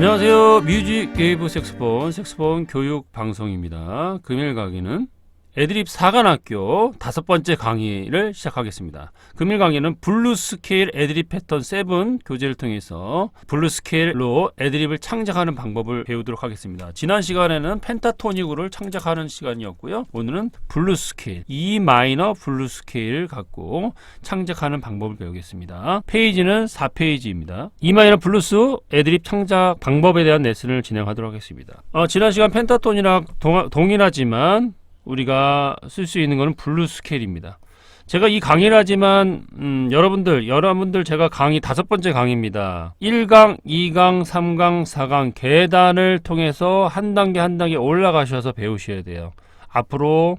안녕하세요. 뮤직 게이브 색스폰 색스폰 교육 방송입니다. 금일 강의는 애드립 사관학교 다섯 번째 강의를 시작하겠습니다. 금일 강의는 블루 스케일 애드립 패턴 7 교재를 통해서 블루 스케일로 애드립을 창작하는 방법을 배우도록 하겠습니다. 지난 시간에는 펜타토닉으로 창작하는 시간이었고요. 오늘은 블루 스케일, E 마이너 블루 스케일을 갖고 창작하는 방법을 배우겠습니다. 페이지는 4페이지입니다. E 마이너 블루스 애드립 창작 방법에 대한 레슨을 진행하도록 하겠습니다. 어, 지난 시간 펜타톤이랑 동, 동일하지만 우리가 쓸 수 있는 것은 블루 스케일입니다. 제가 이 강의를 하지만 음, 여러분들 여러분들 제가 강의 다섯 번째 강의입니다. 1강, 2강, 3강, 4강 계단을 통해서 한 단계 한 단계 올라가셔서 배우셔야 돼요. 앞으로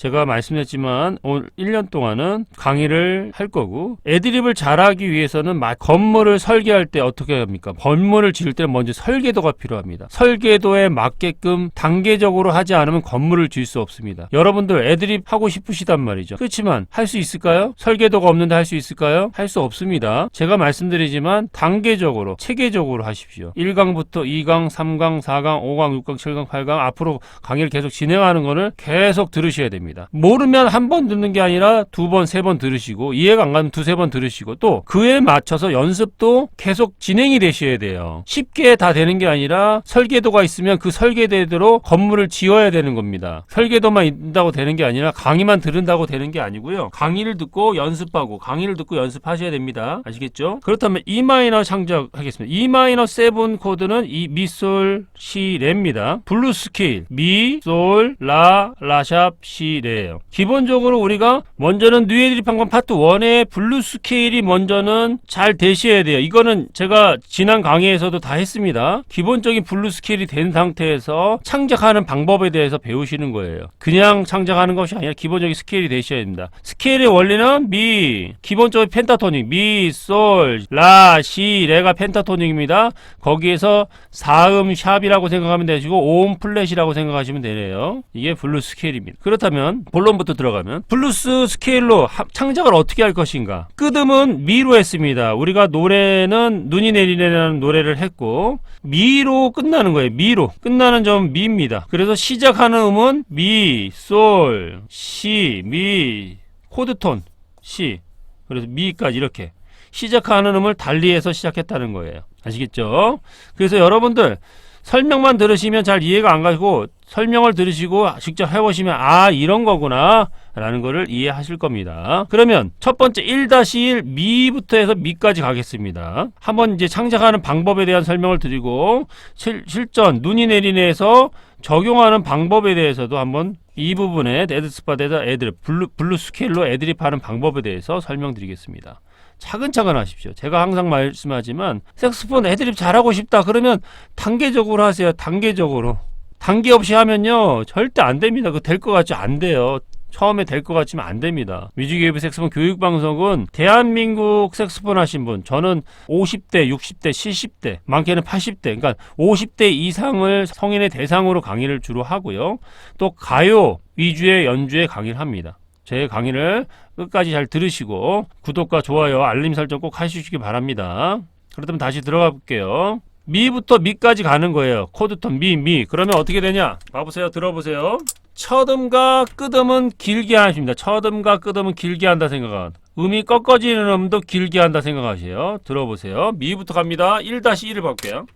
제가 말씀드렸지만 오늘 1년 동안은 강의를 할 거고 애드립을 잘하기 위해서는 마- 건물을 설계할 때 어떻게 합니까? 건물을 지을 때는 먼저 설계도가 필요합니다. 설계도에 맞게끔 단계적으로 하지 않으면 건물을 지을 수 없습니다. 여러분들 애드립 하고 싶으시단 말이죠. 그렇지만 할 수 있을까요? 설계도가 없는데 할 수 있을까요? 할 수 없습니다. 제가 말씀드리지만 단계적으로 체계적으로 하십시오. 1강부터 2강, 3강, 4강, 5강, 6강, 7강, 8강 앞으로 강의를 계속 진행하는 거를 계속 들으셔야 됩니다. 모르면 한 번 듣는 게 아니라 두 번, 세 번 들으시고 이해가 안 가면 두세 번 들으시고 또 그에 맞춰서 연습도 계속 진행이 되셔야 돼요. 쉽게 다 되는 게 아니라 설계도가 있으면 그 설계대로 건물을 지어야 되는 겁니다. 설계도만 있다고 되는 게 아니라 강의만 들은다고 되는 게 아니고요. 강의를 듣고 연습하고 강의를 듣고 연습하셔야 됩니다. 아시겠죠? 그렇다면 E 마이너 창작하겠습니다. E 마이너 7 코드는 이 미솔 시 레입니다. 블루 스케일 미, 솔, 라, 라샵, 시, 레예요. 기본적으로 우리가 먼저는 뉴에드립 방법 파트 1의 블루 스케일이 먼저는 잘 되셔야 돼요. 이거는 제가 지난 강의에서도 다 했습니다. 기본적인 블루 스케일이 된 상태에서 창작하는 방법에 대해서 배우시는 거예요. 그냥 창작하는 것이 아니라 기본적인 스케일이 되셔야 됩니다. 스케일의 원리는 미, 기본적인 펜타토닉, 미, 솔, 라, 시, 레가 펜타토닉입니다. 거기에서 4음 샵이라고 생각하면 되시고 5음 플랫이라고 생각하시면 되네요. 이게 블루 스케일입니다. 그렇다면 본론부터 들어가면 블루스 스케일로 하- 창작을 어떻게 할 것인가? 끄듬은 미로 했습니다. 우리가 노래는 눈이 내리네라는 노래를 했고 미로 끝나는 거예요. 미로 끝나는 점 미입니다. 그래서 시작하는 음은 미, 솔, 시, 미, 코드톤, 시. 그래서 미까지 이렇게 시작하는 음을 달리해서 시작했다는 거예요. 아시겠죠? 그래서 여러분들 설명만 들으시면 잘 이해가 안 가고 설명을 들으시고 직접 해보시면 아 이런 거구나 라는 거를 이해하실 겁니다. 그러면 첫 번째 1-1 미부터 해서 미까지 가겠습니다. 한번 이제 창작하는 방법에 대한 설명을 드리고 실, 실전 눈이 내리네에서 적용하는 방법에 대해서도 한번 이 부분에 에드스팟에다 애드립 블루, 블루 스케일로 애드립하는 방법에 대해서 설명드리겠습니다. 차근차근 하십시오. 제가 항상 말씀하지만 색스폰 애드립 잘하고 싶다 그러면 단계적으로 하세요. 단계적으로. 단계 없이 하면요 절대 안 됩니다. 그 될 것 같지 안 돼요. 처음에 될 것 같지만 안 됩니다. 뮤직웨이브 색스폰 교육방송은 대한민국 색스폰 하신 분, 저는 50대, 60대, 70대, 많게는 80대, 그러니까 50대 이상을 성인의 대상으로 강의를 주로 하고요. 또 가요 위주의 연주에 강의를 합니다. 제 강의를 끝까지 잘 들으시고 구독과 좋아요, 알림 설정 꼭 하시기 바랍니다. 그렇다면 다시 들어가 볼게요. 미부터 미까지 가는 거예요. 코드톤 미, 미. 그러면 어떻게 되냐? 봐보세요. 들어보세요. 첫음과 끝음은 길게 하십니다. 첫음과 끝음은 길게 한다 생각은. 음이 꺾어지는 음도 길게 한다 생각하세요. 들어보세요. 미부터 갑니다. 1-1을 볼게요.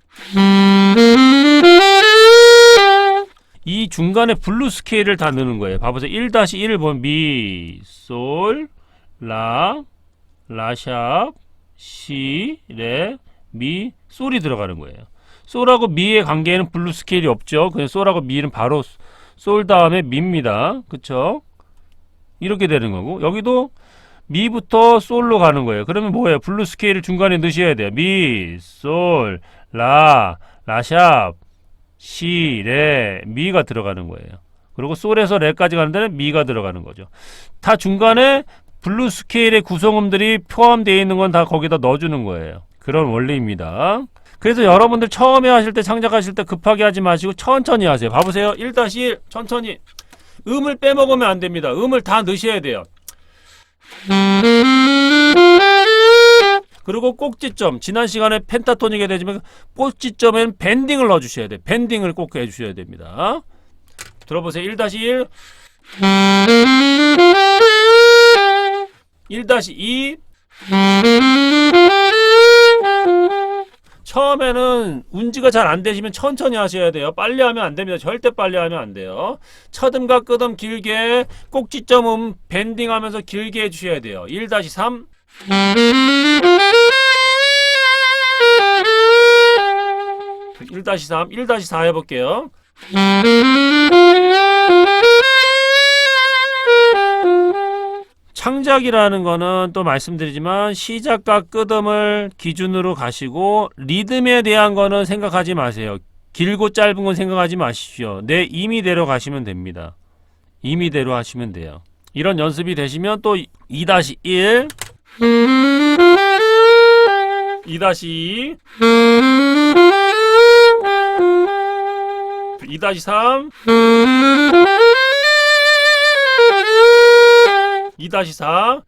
이 중간에 블루 스케일을 다 넣는 거예요. 봐보세요. 1-1을 보면 미, 솔, 라, 라샵, 시, 레, 미, 솔이 들어가는 거예요. 솔하고 미의 관계에는 블루 스케일이 없죠. 그냥 솔하고 미는 바로 솔 다음에 미입니다. 그쵸? 이렇게 되는 거고 여기도 미부터 솔로 가는 거예요. 그러면 뭐예요? 블루 스케일을 중간에 넣으셔야 돼요. 미, 솔, 라, 라샵, 시, 레, 미가 들어가는 거예요. 그리고 솔에서 레까지 가는 데는 미가 들어가는 거죠. 다 중간에 블루 스케일의 구성음들이 포함되어 있는 건 다 거기다 넣어주는 거예요. 그런 원리입니다. 그래서 여러분들 처음에 하실 때 창작하실 때 급하게 하지 마시고 천천히 하세요. 봐보세요. 1-1 천천히 음을 빼먹으면 안 됩니다. 음을 다 넣으셔야 돼요. 그리고 꼭지점 지난 시간에 펜타토닉에 되지만 꼭지점엔 밴딩을 넣어주셔야 돼. 밴딩을 꼭 해주셔야 됩니다. 들어보세요. 1-1 1-2 처음에는 운지가 잘 안 되시면 천천히 하셔야 돼요. 빨리 하면 안 됩니다. 절대 빨리 하면 안 돼요. 첫음과 끝음 길게 꼭지점 음 밴딩 하면서 길게 해주셔야 돼요. 1-3 1-3 1-4 해볼게요. 창작이라는 거는 또 말씀드리지만 시작과 끝음을 기준으로 가시고 리듬에 대한 거는 생각하지 마세요. 길고 짧은 건 생각하지 마십시오. 내 임의대로 가시면 됩니다. 임의대로 하시면 돼요. 이런 연습이 되시면 또 2-1 2-2 2-3 2-4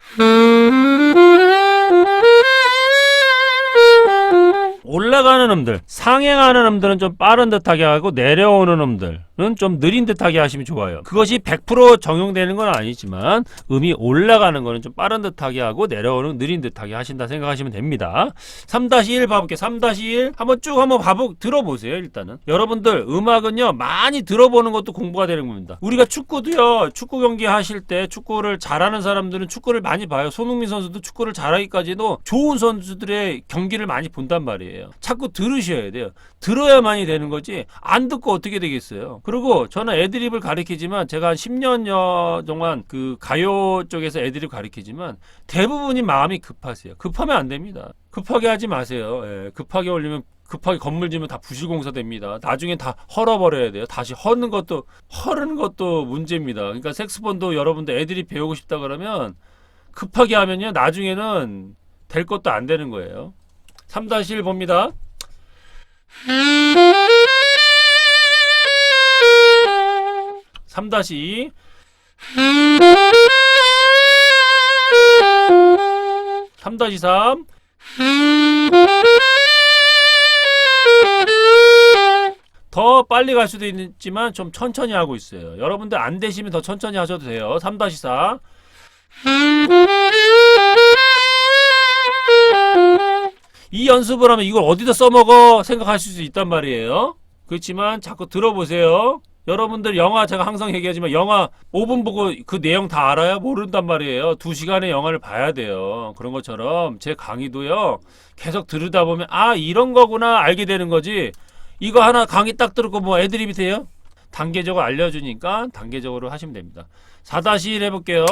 올라가는 음들, 상행하는 음들은 좀 빠른 듯하게 하고 내려오는 음들 은좀 느린 듯하게 하시면 좋아요. 그것이 100% 적용되는 건 아니지만 음이 올라가는 거는 좀 빠른 듯하게 하고 내려오는 느린 듯하게 하신다 생각하시면 됩니다. 3-1 봐볼게요. 3-1 한번 쭉 한번 봐보 들어보세요. 일단은 여러분들 음악은요 많이 들어보는 것도 공부가 되는 겁니다. 우리가 축구도요 축구 경기 하실 때 축구를 잘하는 사람들은 축구를 많이 봐요. 손흥민 선수도 축구를 잘하기까지도 좋은 선수들의 경기를 많이 본단 말이에요. 자꾸 들으셔야 돼요. 들어야만이 되는 거지 안 듣고 어떻게 되겠어요. 그리고 저는 애드립을 가르치지만 제가 한 10년여 동안 그 가요 쪽에서 애드립 가르치지만 대부분이 마음이 급하세요. 급하면 안 됩니다. 급하게 하지 마세요. 예, 급하게 올리면 급하게 건물 지면 다 부실공사 됩니다. 나중에 다 헐어버려야 돼요. 다시 허는 것도 헐는 것도 문제입니다. 그러니까 색스폰도 여러분들 애들이 배우고 싶다 그러면 급하게 하면요 나중에는 될 것도 안 되는 거예요. 3-1 봅니다. 삼 다시 삼 다시 삼더 빨리 갈 수도 있지만 좀 천천히 하고 있어요. 여러분들 안 되시면 더 천천히 하셔도 돼요. 3-4 이 연습을 하면 이걸 어디다 써먹어 생각하실 수 있단 말이에요. 그렇지만 자꾸 들어보세요. 여러분들 영화 제가 항상 얘기하지만 영화 5분 보고 그 내용 다 알아요? 모른단 말이에요. 2시간의 영화를 봐야 돼요. 그런 것처럼 제 강의도요. 계속 들으다 보면 아 이런 거구나 알게 되는 거지. 이거 하나 강의 딱 들었고 뭐 애드립이 돼요? 단계적으로 알려주니까 단계적으로 하시면 됩니다. 4-1 해볼게요.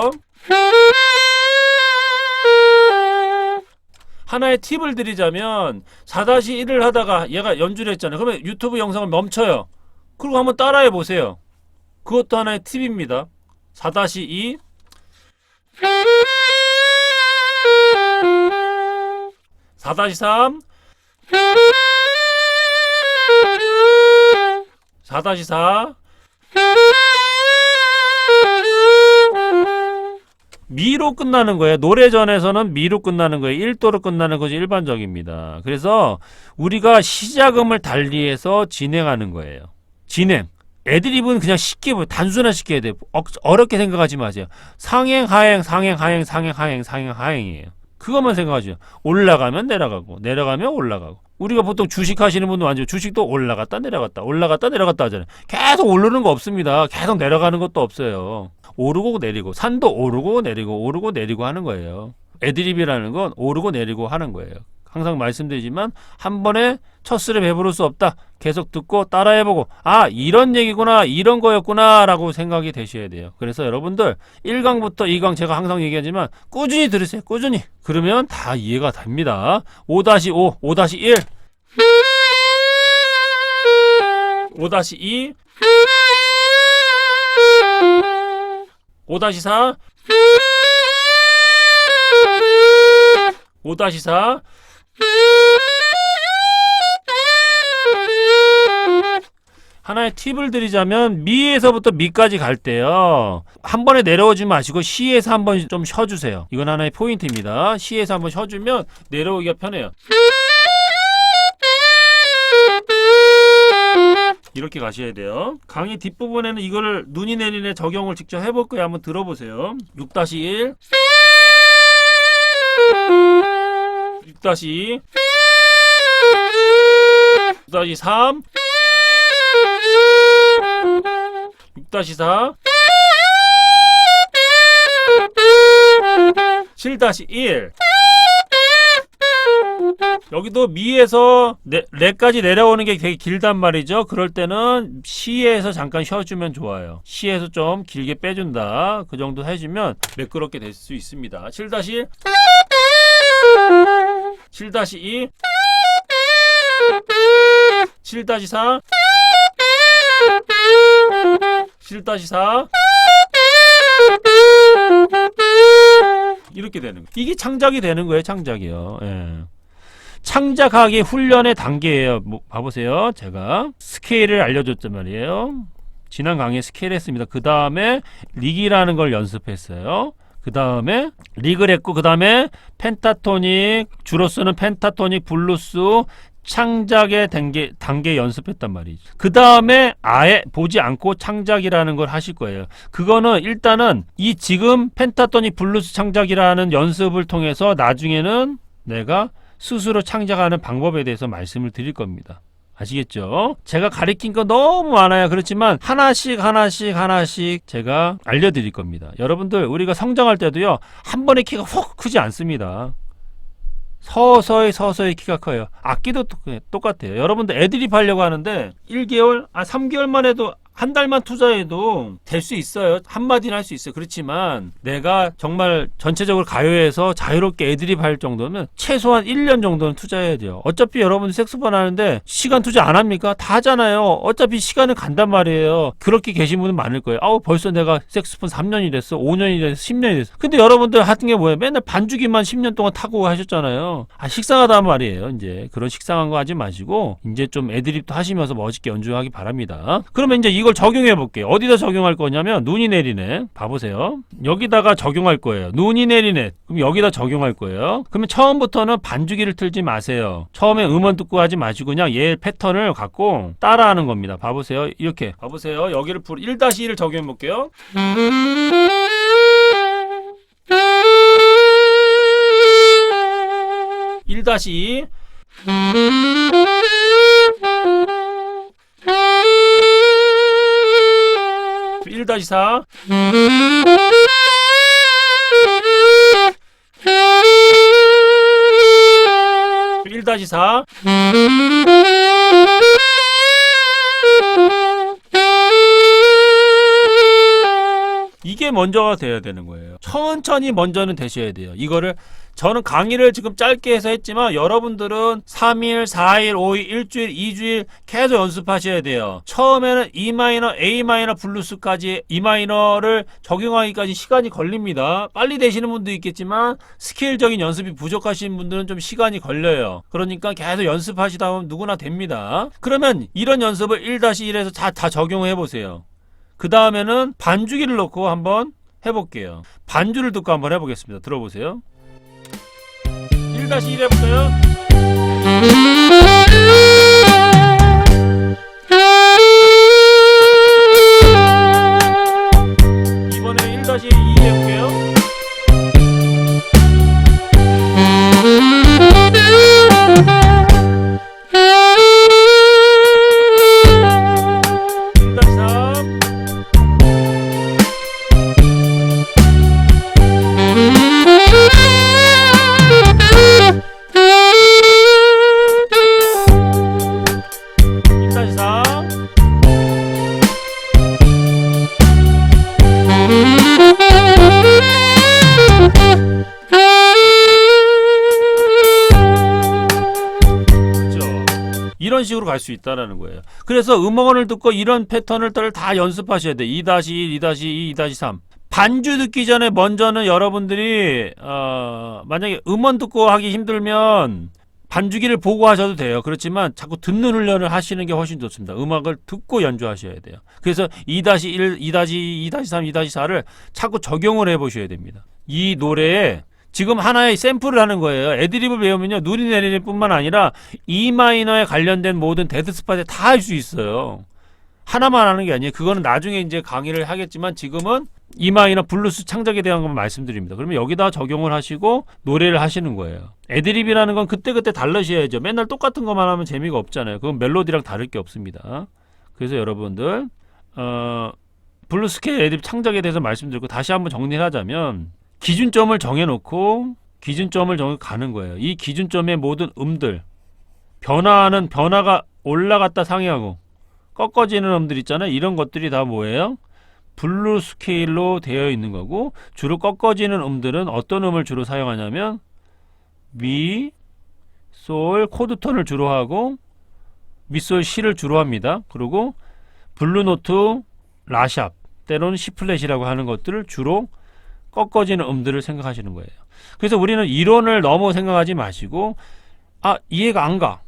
하나의 팁을 드리자면 4-1을 하다가 얘가 연주를 했잖아요. 그러면 유튜브 영상을 멈춰요. 그리고 한번 따라해 보세요. 그것도 하나의 팁입니다. 4-2 4-3 4-4 미로 끝나는 거예요. 노래전에서는 미로 끝나는 거예요. 1도로 끝나는 것이 일반적입니다. 그래서 우리가 시작음을 달리해서 진행하는 거예요. 진행. 애드립은 그냥 쉽게 단순화 시켜야 돼요. 어, 어렵게 생각하지 마세요. 상행 하행 상행 하행 상행 하행 상행 하행이에요. 그것만 생각하죠. 올라가면 내려가고 내려가면 올라가고. 우리가 보통 주식 하시는 분도 완전 주식도 올라갔다 내려갔다 올라갔다 내려갔다 하잖아요. 계속 오르는 거 없습니다. 계속 내려가는 것도 없어요. 오르고 내리고 산도 오르고 내리고 오르고 내리고 하는 거예요. 애드립이라는 건 오르고 내리고 하는 거예요. 항상 말씀드리지만 한 번에 첫 술에 배부를 수 없다. 계속 듣고 따라해보고 아 이런 얘기구나 이런 거였구나 라고 생각이 되셔야 돼요. 그래서 여러분들 1강부터 2강 제가 항상 얘기하지만 꾸준히 들으세요. 꾸준히. 그러면 다 이해가 됩니다. 5-5, 5-1 5-2 5-4 5-4 하나의 팁을 드리자면 미에서부터 미까지 갈 때요. 한 번에 내려오지 마시고 시에서 한 번 좀 쉬어주세요. 이건 하나의 포인트입니다. 시에서 한 번 쉬어주면 내려오기가 편해요. 이렇게 가셔야 돼요. 강의 뒷부분에는 이거를 눈이 내리네 적용을 직접 해볼 거예요. 한번 들어보세요. 6-1 6-2 6-3 6-4 7-1 여기도 미에서 네, 레까지 내려오는 게 되게 길단 말이죠. 그럴 때는 시에서 잠깐 쉬어주면 좋아요. 시에서 좀 길게 빼준다. 그 정도 해주면 매끄럽게 될 수 있습니다. 7-1 7-2 7-4 7-4 이렇게 되는 거예요. 이게 창작이 되는 거예요. 창작이요. 예. 창작하기 훈련의 단계예요. 뭐, 봐보세요. 제가 스케일을 알려줬단 말이에요. 지난 강의에 스케일 했습니다. 그 다음에 리기라는 걸 연습했어요. 그 다음에 리그를 했고 그 다음에 펜타토닉 주로 쓰는 펜타토닉 블루스 창작의 단계, 단계 연습했단 말이죠. 그 다음에 아예 보지 않고 창작이라는 걸 하실 거예요. 그거는 일단은 이 지금 펜타토닉 블루스 창작이라는 연습을 통해서 나중에는 내가 스스로 창작하는 방법에 대해서 말씀을 드릴 겁니다. 아시겠죠? 제가 가리킨 거 너무 많아요. 그렇지만 하나씩 하나씩 하나씩 제가 알려드릴 겁니다. 여러분들 우리가 성장할 때도요 한 번에 키가 훅 크지 않습니다. 서서히 서서히 키가 커요. 악기도 똑- 똑같아요. 여러분들 애드립 하려고 하는데 1개월, 아 3개월만 해도 한 달만 투자해도 될 수 있어요. 한마디는 할 수 있어요. 그렇지만 내가 정말 전체적으로 가요에서 자유롭게 애드립 할 정도면 최소한 1년 정도는 투자해야 돼요. 어차피 여러분 색소폰 하는데 시간 투자 안 합니까? 다 하잖아요. 어차피 시간은 간단 말이에요. 그렇게 계신 분은 많을 거예요. 아우 벌써 내가 색소폰 3년이 됐어. 5년이 됐어. 10년이 됐어. 근데 여러분들 하는 게 뭐예요? 맨날 반주기만 10년 동안 타고 하셨잖아요. 아 식상하단 말이에요. 이제 그런 식상한 거 하지 마시고 이제 좀 애드립도 하시면서 멋있게 연주하기 바랍니다. 그러면 이제 이걸 적용해 볼게요. 어디다 적용할 거냐면 눈이 내리네. 봐보세요. 여기다가 적용할 거예요. 눈이 내리네. 그럼 여기다 적용할 거예요. 그러면 처음부터는 반주기를 틀지 마세요. 처음에 음원 듣고 하지 마시고 그냥 얘 패턴을 갖고 따라하는 겁니다. 봐보세요. 이렇게 봐보세요. 여기를 1-1을 적용해 볼게요. 일 다시 1 다시 4 1 다시 4 이게 먼저가 돼야 되는 거예요. 천천히 먼저는 되셔야 돼요. 이거를 저는 강의를 지금 짧게 해서 했지만 여러분들은 3일, 4일, 5일, 일주일, 2주일 계속 연습하셔야 돼요. 처음에는 E 마이너, A 마이너 블루스까지 E 마이너를 적용하기까지 시간이 걸립니다. 빨리 되시는 분도 있겠지만 스케일적인 연습이 부족하신 분들은 좀 시간이 걸려요. 그러니까 계속 연습하시다 보면 누구나 됩니다. 그러면 이런 연습을 1-1에서 다, 다 적용해 보세요. 그 다음에는 반주기를 넣고 한번 해볼게요. 반주를 듣고 한번 해보겠습니다. 들어보세요. 1-1 해볼까요? 갈 수 있다라는 거예요. 그래서 음원을 듣고 이런 패턴을 다 연습하셔야 돼. 2-1, 2-2, 2-3. 반주 듣기 전에 먼저는 여러분들이 어, 만약에 음원 듣고 하기 힘들면 반주기를 보고 하셔도 돼요. 그렇지만 자꾸 듣는 훈련을 하시는 게 훨씬 좋습니다. 음악을 듣고 연주하셔야 돼요. 그래서 2-1, 2-2, 2-3, 2-4를 자꾸 적용을 해 보셔야 됩니다. 이 노래에 지금 하나의 샘플을 하는 거예요. 애드립을 배우면요. 눈이 내리는 뿐만 아니라 E 마이너에 관련된 모든 데드 스팟에 다 할 수 있어요. 하나만 하는 게 아니에요. 그거는 나중에 이제 강의를 하겠지만 지금은 E 마이너 블루스 창작에 대한 것만 말씀드립니다. 그러면 여기다 적용을 하시고 노래를 하시는 거예요. 애드립이라는 건 그때그때 달라셔야죠. 맨날 똑같은 것만 하면 재미가 없잖아요. 그건 멜로디랑 다를 게 없습니다. 그래서 여러분들 어 블루스 케일 애드립 창작에 대해서 말씀드리고 다시 한번 정리를 하자면 기준점을 정해놓고 기준점을 정해 가는 거예요. 이 기준점의 모든 음들 변화하는 변화가 올라갔다 상회하고 꺾어지는 음들 있잖아요. 이런 것들이 다 뭐예요? 블루 스케일로 되어 있는 거고 주로 꺾어지는 음들은 어떤 음을 주로 사용하냐면 미, 솔, 코드 톤을 주로 하고 미솔 시를 주로 합니다. 그리고 블루 노트, 라샵, 때로는 C 플랫이라고 하는 것들을 주로 꺾어지는 음들을 생각하시는 거예요. 그래서 우리는 이론을 너무 생각하지 마시고 아 이해가 안 가.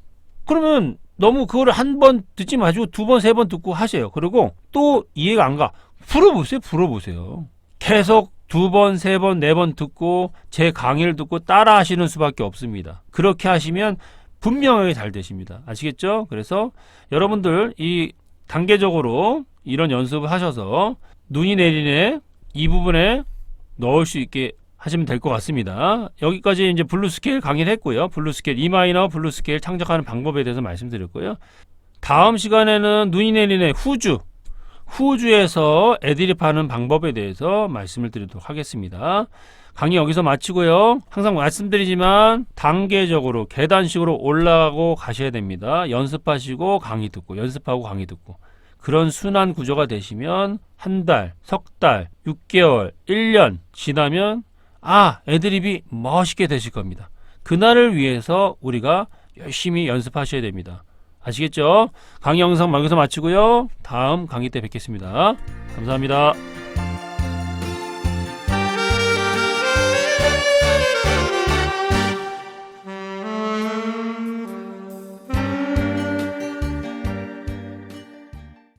그러면 너무 그거를 한 번 듣지 마시고 두 번, 세 번 듣고 하세요. 그리고 또 이해가 안 가. 풀어보세요. 풀어보세요. 계속 두 번, 세 번, 네 번 듣고 제 강의를 듣고 따라 하시는 수밖에 없습니다. 그렇게 하시면 분명하게 잘 되십니다. 아시겠죠? 그래서 여러분들 이 단계적으로 이런 연습을 하셔서 눈이 내리네 이 부분에 넣을 수 있게 하시면 될 것 같습니다. 여기까지 이제 블루 스케일 강의를 했고요. 블루 스케일 E 마이너 블루 스케일 창작하는 방법에 대해서 말씀드렸고요. 다음 시간에는 눈이 내리네 후주 후주에서 애드립하는 방법에 대해서 말씀을 드리도록 하겠습니다. 강의 여기서 마치고요. 항상 말씀드리지만 단계적으로 계단식으로 올라가고 가셔야 됩니다. 연습하시고 강의 듣고 연습하고 강의 듣고 그런 순환 구조가 되시면 한 달, 석 달, 6개월, 1년 지나면 아, 애드립이 멋있게 되실 겁니다. 그날을 위해서 우리가 열심히 연습하셔야 됩니다. 아시겠죠? 강의 영상 여기서 마치고요. 다음 강의 때 뵙겠습니다. 감사합니다.